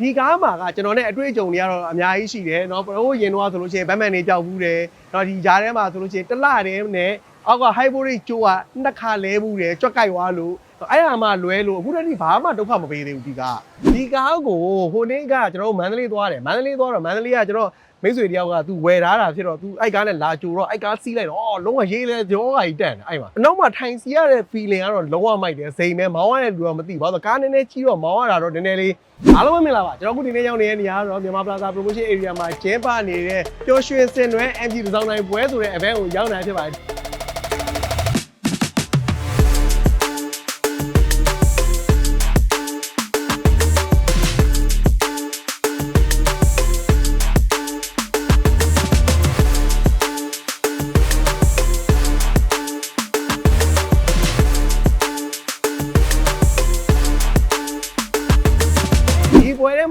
ဒီကားမှာကကျွန်တော်နဲ့အတွေ့အကြုံတွေကတော့အများကြီးရှိတယ်เนาะဘိုးရင်တော့ဆိုလို့ရှိရင်ဘတ်မန်နေကြောက်ဘူးတယ်เนาะဒီကြားထဲမှာဆိုလို့ရှိရင်တစ်လတည်းနဲ့အောက်က hybrid ကျိုးကနှစ်ခါလဲဘူးတယ်ကြွက်ကြိုက်သွားလို့အဲ့အမှလွဲလို့အခုတည်းကဘာမှဒုက္ခမပေးသေးဘူးဒီကားဒီကားကိုဟိုနေ့ကကျွန်တော်တို့မန္တလေးသွားတယ်မန္တလေးသွားတော့မန္တလေးကကျွန်တော် မိတ်ဆွေတယောက်ကသူဝယ်ထားတာဖြစ်တော့ तू အိုက်ကားနဲ့လာကြိုတော့အိုက်ကားစီးလိုက်တော့အော်လုံးဝရေးလဲကြောကကြီးတက်တယ်အဲ့မှာအနောက်မှာထိုင်စီရတဲ့ feeling ကတော့လုံးဝမိုက်တယ်စိမ်မဲမောင်းရတဲ့လူကမသိဘာလို့ကားနည်းနည်းကြီးတော့မောင်းရတာတော့နည်းနည်းလေးအားလုံးပဲမင်္ဂလာပါကျွန်တော်အခုဒီနေ့ရောက်နေတဲ့နေရာကတော့မြန်မာ Plaza Promotion Area မှာကျင်းပနေတဲ့ပျော်ရွှင်စင်နွဲ MG တစ်စောင်းတိုင်းပွဲဆိုတဲ့ event ကိုရောက်နေတာဖြစ်ပါတယ်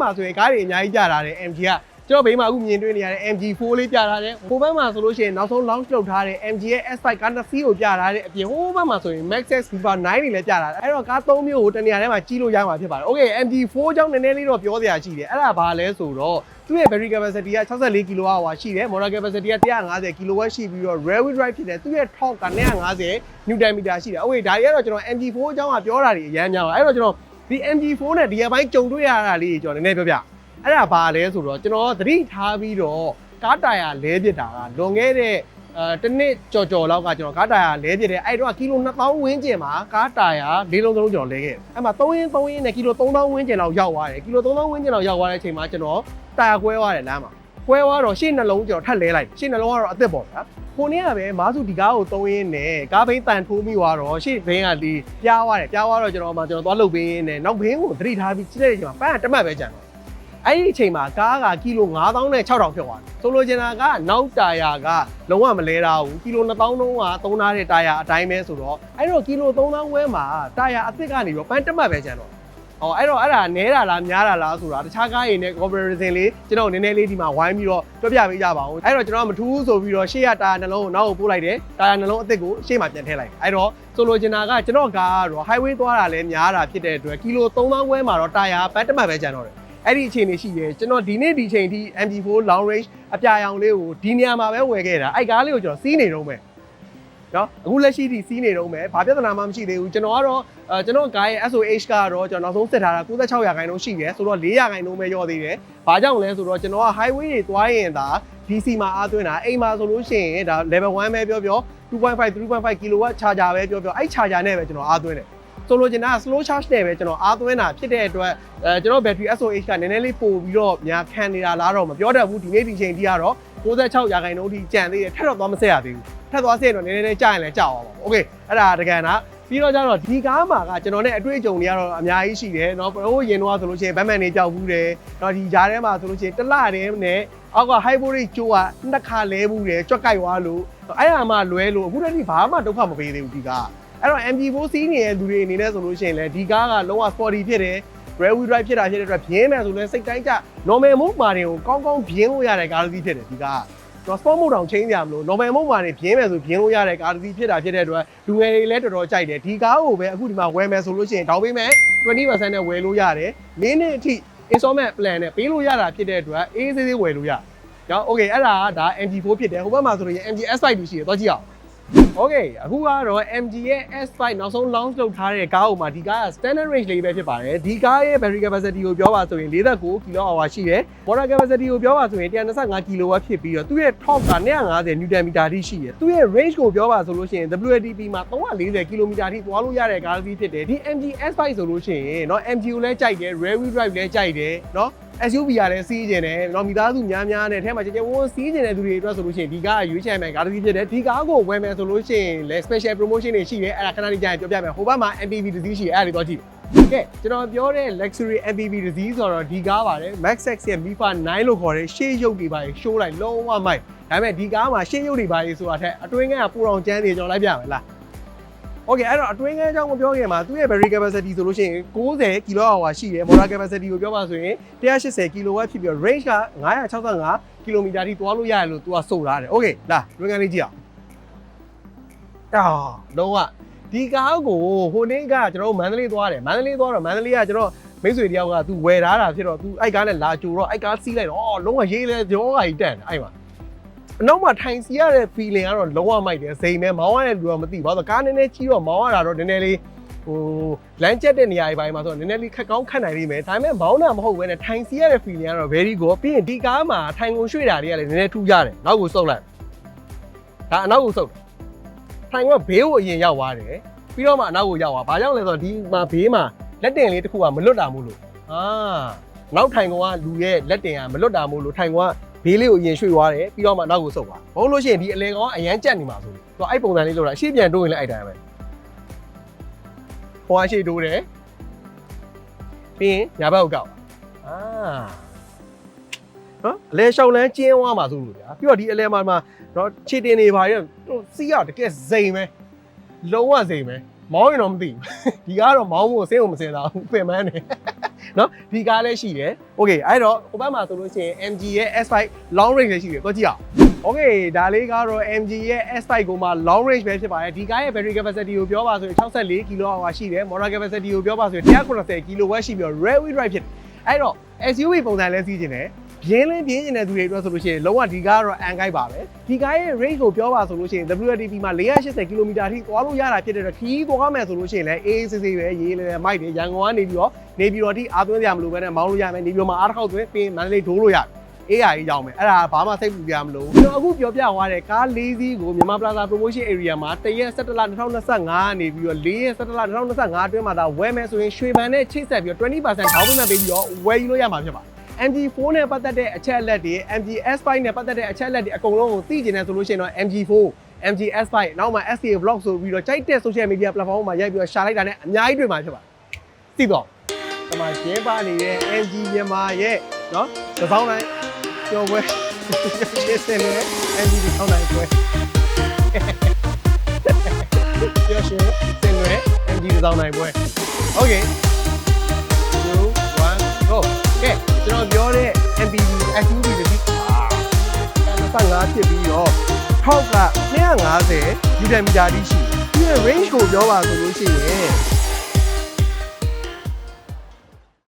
မှာဆိုရင်ကားတွေအများကြီးကြာလာတယ် MG ကကျွန်တော်ဘေးမှာအခုမြင်တွေ့နေရတဲ့ MG4 လေးပြထားတယ်ဟိုဘက်မှာဆိုလို့ရှိရင်နောက်ဆုံး launch လုပ်ထားတဲ့ MG ရဲ့ S5 ကားနှစ်စီးကိုပြထားတဲ့အပြင်ဟိုဘက်မှာဆိုရင် Maxx Super 9တွေလည်းပြထားတယ်အဲ့တော့ကား၃မျိုးကိုတနေရာထဲမှာကြီးလို့ရမှာဖြစ်ပါတယ် Okay MG4 ကြောင့်နည်းနည်းလေးတော့ပြောစရာရှိတယ်အဲ့ဒါဘာလဲဆိုတော့သူ့ရဲ့ battery capacity က64 kWh ရှိတယ် motor capacity က150 kW ရှိပြီးတော့ rear wheel drive ဖြစ်တယ်သူ့ရဲ့ torque က150 Nm ရှိတယ် Okay ဒါတွေကတော့ကျွန်တော် MG4 အကြောင်းကပြောတာတွေအများများပါအဲ့တော့ကျွန်တော် ဒီ MG4 နဲ့ဒီအပိုင်းကြုံတွေ့ရတာလေးကျွန်တော်နည်းနည်းပြောပြအဲ့ဒါဘာလဲဆိုတော့ကျွန်တော်သတိထားပြီးတော့ကားတာယာလဲပစ်တာကလွန်ခဲ့တဲ့အဲတစ်နှစ်ကြော်ကြော်လောက်ကကျွန်တော်ကားတာယာလဲပစ်တယ်အဲ့တော့ကီလို2000ဝန်းကျင်မှာကားတာယာလေးလုံးသုံးကျွန်တော်လဲခဲ့တယ်အဲ့မှာ3ရင်း3ရင်းနဲ့ကီလို3000ဝန်းကျင်လောက်ရောက်သွားတယ်ကီလို3000ဝန်းကျင်လောက်ရောက်သွားတဲ့အချိန်မှာကျွန်တော်တာယာကွဲသွားတယ်လမ်းမှာကွဲသွားတော့ရှေ့နှလုံးကျွန်တော်ထပ်လဲလိုက်ရှေ့နှလုံးကတော့အသက်ပေါ့ဗျာ ကိုနေ့ကပဲမားစုဒီကားကို3ရင်းနဲ့ကားဘိန်းတန်ထိုးမိသွားတော့ရှေ့ဘိန်းကဒီပြားသွားတယ်ပြားသွားတော့ကျွန်တော်မှကျွန်တော်သွားလုတ်ပေးရင်းနဲ့နောက်ဘိန်းကိုသတိထားပြီးကြည့်လိုက်တဲ့အချိန်မှာပန်းကတမတ်ပဲကြံတော့အဲ့ဒီအချိန်မှာကားကကီလို9000နဲ့6000ဖြစ်သွားတယ်ဆိုလိုချင်တာကနောက်တာယာကလုံးဝမလဲတာဘူးကီလို2000လုံးကသုံးထားတဲ့တာယာအတိုင်းပဲဆိုတော့အဲ့တော့ကီလို3000ဝဲမှာတာယာအစ်စ်ကနေပြီးတော့ပန်းတက်မှတ်ပဲကျန်တော့ ဟောအဲ့တော့အဲ့ဒါနဲတာလားများတာလားဆိုတာတခြားကားတွေနဲ့ comparison လေးကျွန်တော်နည်းနည်းလေးဒီမှာဝိုင်းပြီးတော့ပြောပြပေးကြပါဦးအဲ့တော့ကျွန်တော်ကမထူးဆိုပြီးတော့ရှေ့ရတာယာနှလုံးကိုနောက်ကိုပို့လိုက်တယ်တာယာနှလုံးအစ်စ်ကိုရှေ့မှာပြန်ထည့်လိုက်တယ်အဲ့တော့ဆိုလိုချင်တာကကျွန်တော်ကားကတော့ highway သွားတာလည်းများတာဖြစ်တဲ့အတွက်ကီလို3000ဝဲမှာတော့တာယာပန်းတက်မှတ်ပဲကျန်တော့တယ်အဲ့ဒီအခြေအနေရှိတယ်ကျွန်တော်ဒီနေ့ဒီချိန်ထိ MG4 long range အပြာရောင်လေးကိုဒီနေရာမှာပဲဝယ်ခဲ့တာအဲ့ကားလေးကိုကျွန်တော်စီးနေတော့မယ် နော်အခုလက်ရှိထိစီးနေတော့မယ်ဘာပြဿနာမှမရှိသေးဘူးကျွန်တော်ကတော့အဲကျွန်တော်ကားရဲ့ SOH ကတော့ကျွန်တော်နောက်ဆုံးစစ်ထားတာ96ရာခိုင်နှုန်းရှိတယ်ဆိုတော့4ရာခိုင်နှုန်းပဲရောသေးတယ်ဘာကြောင့်လဲဆိုတော့ကျွန်တော်က highway တွေသွားရင်ဒါ DC မှာအားသွင်းတာအိမ်မှာဆိုလို့ရှိရင်ဒါ level 1ပဲပြောပြော2.5 3.5 kW charger ပဲပြောပြောအဲ့ charger နဲ့ပဲကျွန်တော်အားသွင်းတယ်ဆိုလိုချင်တာ slow charge နဲ့ပဲကျွန်တော်အားသွင်းတာဖြစ်တဲ့အတွက်အဲကျွန်တော် battery SOH ကနည်းနည်းလေးပို့ပြီးတော့များခံနေတာလားတော့မပြောတတ်ဘူးဒီနေ့ဒီချိန်ထိကတော့96ရာခိုင်နှုန်းထိကျန်သေးတယ်ထပ်တော့သွားမဆက်ရသေးဘူး ထပ်သွားဆက်ရင်တော့နည်းနည်းလေးကြာရင်လည်းကြာအောင်ပါโอเคအဲ့ဒါတကယ်နာပြီးတော့ကျတော့ဒီကားမှာကကျွန်တော်နဲ့အတွေ့အကြုံတွေကတော့အများကြီးရှိတယ်เนาะဘိုးရင်တော့ဆိုလို့ရှိရင်ဘတ်မန်နေကြောက်ဘူးတယ်เนาะဒီကြားထဲမှာဆိုလို့ရှိရင်တစ်လတည်းနဲ့အောက်က hybrid ကျိုးကနှစ်ခါလဲဘူးတယ်ကြွက်ကြိုက်သွားလို့အဲ့အမှလွဲလို့အခုတည်းကဘာမှဒုက္ခမပေးသေးဘူးဒီကား အဲ့တော့ MG4 စီးနေတဲ့လူတွေအနေနဲ့ဆိုလို့ရှိရင်လည်းဒီကားကလုံးဝ sporty ဖြစ်တယ် rear wheel drive ဖြစ်တာဖြစ်တဲ့အတွက်ပြင်းမယ်ဆိုလည်းစိတ်တိုင်းကျ normal mode မှာတွေကိုကောင်းကောင်းပြင်းလို့ရတဲ့ကားတစ်စီးဖြစ်တယ်ဒီကားကကျွန် တော် sport mode တောင်ချိန်ကြမလို့ normal mode မှာနေပြင်းမယ်ဆိုပြင်းလို့ရတဲ့ကားတစ်စီးဖြစ်တာဖြစ်တဲ့အတွက်လူငယ်တွေလည်းတော်တော်ကြိုက်တယ်ဒီကားကိုပဲအခုဒီမှာဝယ်မယ်ဆိုလို့ရှိရင်တောင်းပေးမယ်20%နဲ့ဝယ်လို့ရတယ်၄နှစ်အထိ installment plan နဲ့ပေးလို့ရတာဖြစ်တဲ့အတွက်အေးအေးဆေးဆေးဝယ်လို့ရတယ်။ကြောင်း okay အဲ့ဒါကဒါ MG4 ဖြစ်တယ်ဟိုဘက်မှာဆိုရင် MG S5 တူရှိတယ်သွားကြည့်အောင် Okay အခုကတော့ MG ရဲ့ S5 နောက်ဆုံး launch လုပ်ထားတဲ့ကားဟိုမှာဒီကားက standard range လေးပဲဖြစ်ပါတယ်ဒီကားရဲ့ battery capacity ကိုပြောပါဆိုရင်49 kWh ရှိတယ် motor capacity ကိုပြောပါဆိုရင်125 kW ဖြစ်ပြီးတော့သူ့ရဲ့ torque က150 Nm ထိရှိတယ်သူ့ရဲ့ range ကိုပြောပါဆိုလို့ရှိရင် WLTP မှာ340 km ထိသွားလို့ရတဲ့ကားတစ်စီးဖြစ်တယ်ဒီ MG S5 ဆိုလို့ရှိရင်เนาะ MG ကိုလည်းကြိုက်တယ် rear wheel drive လည်းကြိုက်တယ်เนาะ SUV ရတဲ့စီးကျင်တယ်တော့မိသားစုများများနဲ့အဲထဲမှာကျကျဝန်းစီးကျင်တဲ့သူတွေအတွက်ဆိုလို့ရှိရင်ဒီကားကရွေးချယ်မယ်ကားတစ်စီးဖြစ်တယ်ဒီကားကိုဝယ်မယ်ဆိုလို့ရှိရင်လဲ special promotion တွေရှိတယ်အဲ့ဒါခဏလေးကြာရင်ပြောပြမယ်ဟိုဘက်မှာ MPV တစ်စီးရှိတယ်အဲ့ဒါတွေတော့ကြည့်ကဲကျွန်တော်ပြောတဲ့ luxury MPV တစည်းဆိုတော့ဒီကားပါတယ် Maxxex ရဲ့ Mifa 9လို့ခေါ်တဲ့ရှေ့ရုပ်တွေပါရှိုးလိုက်လုံးဝမိုက်ဒါပေမဲ့ဒီကားမှာရှေ့ရုပ်တွေပါဆိုတာထက်အတွင်းကပိုတောင်ကျန်းနေကျွန်တော်လိုက်ပြမယ်လား Okay အဲ့တော့အတွင်းကန်းအကြောင်းမပြောခင်မှာသူ့ရဲ့ battery capacity ဆိုလို့ရှိရင်90 kWh ရှိတယ် motor capacity ကိုပြောပါဆိုရင်180 kW ဖြစ်ပြီးတော့ range က965 km ထိသွားလို့ရတယ်လို့သူကဆိုထားတယ် Okay လာတွင်းကန်းလေးကြည့်အောင်အာလုံးဝဒီကားကိုဟိုနေ့ကကျွန်တော်တို့မန္တလေးသွားတယ်မန္တလေးသွားတော့မန္တလေးကကျွန်တော်မိတ်ဆွေတယောက်က तू ဝယ်ထားတာဖြစ်တော့ तू အိုက်ကားနဲ့လာကြိုတော့အိုက်ကားစီးလိုက်တော့အော်လုံးဝရေးလဲကြောကကြီးတက်တယ်အဲ့မှာ အနောက်မှာထိုင်စီရတဲ့ feeling ကတော့လုံးဝမိုက်တယ်စိမ်ပဲမောင်းရတဲ့လူကမသိဘူးဘာလို့ကားနည်းနည်းကြီးတော့မောင်းရတာတော့နည်းနည်းလေးဟိုလမ်းကျက်တဲ့နေရာတွေပိုင်းမှာဆိုတော့နည်းနည်းလေးခက်ကောင်းခက်နိုင်လိမ့်မယ်ဒါပေမဲ့မောင်းတာမဟုတ်ဘဲနဲ့ထိုင်စီရတဲ့ feeling ကတော့ very good ပြီးရင်ဒီကားမှာထိုင်ကုန်ရွှေ့တာတွေကလည်းနည်းနည်းထူးကြတယ်နောက်ကိုစုပ်လိုက်ဒါအနောက်ကိုစုပ်ထိုင်ကဘေးကိုအရင်ရောက်သွားတယ်ပြီးတော့မှအနောက်ကိုရောက်သွားဘာကြောင့်လဲဆိုတော့ဒီမှာဘေးမှာလက်တင်လေးတစ်ခုကမလွတ်တာမို့လို့အာနောက်ထိုင်ကောင်ကလူရဲ့လက်တင်ကမလွတ်တာမို့လို့ထိုင်ကောင်က ဘေးလေးကိုအရင်ရွှေ့သွားတယ်ပြီးတော့မှနောက်ကိုစုပ်သွားဘုံလို့ရှိရင်ဒီအလေကောင်ကအရန်ကြက်နေမှာဆိုလို့သူကအဲ့ပုံစံလေးလုပ်တာအရှိပြန်တိုးရင်လည်းအဲ့တိုင်းပဲဟိုအရှိတိုးတယ်ပြီးရင်ညာဘက်ကိုကောက်အာနော်အလဲလျှောက်လန်းကျင်းသွားမှာဆိုလို့ဗျာပြီးတော့ဒီအလဲမှာမှာတော့ခြေတင်နေပါရဲ့တော့စီးရတကယ်စိမ်ပဲလုံးဝစိမ်ပဲမောင်းရင်တော့မသိဘူးဒီကားတော့မောင်းဖို့စင်းကိုမစင်တာဘူးပြင်မန်းတယ် နော်ဒီကားလည်းရှိတယ်။ Okay အဲ့တော့ဟိုဘက်မှာဆိုလို့ရှိရင် MG ရဲ့ S5 long range လည်းရှိတယ်။တော့ကြည့်အောင်။ Okay ဒါလေးကတော့ MG ရဲ့ S5 ကိုမှ long range ပဲဖြစ်ပါတယ်။ဒီကားရဲ့ battery capacity ကိုပြောပါဆိုရင်64 kWh ရှိတယ်။ motor capacity ကိုပြောပါဆိုရင်180 kW ရှိပြီးတော့ rear wheel drive ဖြစ်တယ်။အဲ့တော့ SUV ပုံစံလည်းစီးကျင်တယ်။ ပြင်းလင်းပြင်းကျင်တဲ့သူတွေအတွက်ဆိုလို့ရှိရင်လုံးဝဒီကားကတော့အန်ကိုက်ပါပဲဒီကားရဲ့ range ကိုပြောပါဆိုလို့ရှိရင် WLTP မှာ480 km အထိသွားလို့ရတာဖြစ်တဲ့အတွက်ခီးသွားမယ်ဆိုလို့ရှိရင်လည်းအေးအေးဆေးဆေးပဲရေးလဲလဲမိုက်တယ်ရန်ကုန်ကနေပြီးတော့နေပြီးတော့အထိအားသွင်းကြမလို့ပဲနဲ့မောင်းလို့ရမယ်နေပြီးတော့မှအားတစ်ခေါက်သွင်းပြီးမန္တလေးဒိုးလို့ရတယ်အေးရကြီးကြောင်းမယ်အဲ့ဒါဘာမှစိတ်ပူကြမလို့ကျွန်တော်အခုပြောပြသွားတဲ့ကား၄စီးကိုမြန်မာ Plaza Promotion Area မှာတရက်17လ2025နေပြီးတော့၄ရက်17လ2025အတွင်းမှာဒါဝယ်မယ်ဆိုရင်ရွှေဘန်နဲ့ချိတ်ဆက်ပြီးတော့20%ထောင်းပေးမှပေးပြီးတော့ဝယ်ယူလို့ရမှာဖြစ်ပါတယ် MG4 နဲ့ပတ်သက်တဲ့အချက်အလက်တွေ MGS5 နဲ့ပတ်သက်တဲ့အချက်အလက်တွေအကုန်လုံးကိုသိကျင်တယ်ဆိုလို့ရှိရင်တော့ MG4 MGS5 နောက်မှ SCA Vlog ဆိုပြီးတော့ကြိုက်တဲ့ social media platform မှာရိုက်ပြီးတော့ရှာလိုက်တာနဲ့အများကြီးတွေ့မှာဖြစ်ပါတယ်။သိတော့ဒီမှာကျင်းပနေတဲ့ MG မြန်မာရဲ့နော်သစောင်းတိုင်းကျော်ပွဲရှင်းစင်နေ MG သစောင်းတိုင်းပွဲပြောရှင်စင်နေ MG သစောင်းတိုင်းပွဲ Okay 2 1 go ဖြစ်ပြီးတော့ထောက်က250 Nm တိရှိတယ်။ဒီ range ကိုပြောပါဆိုလို့ရှိရင်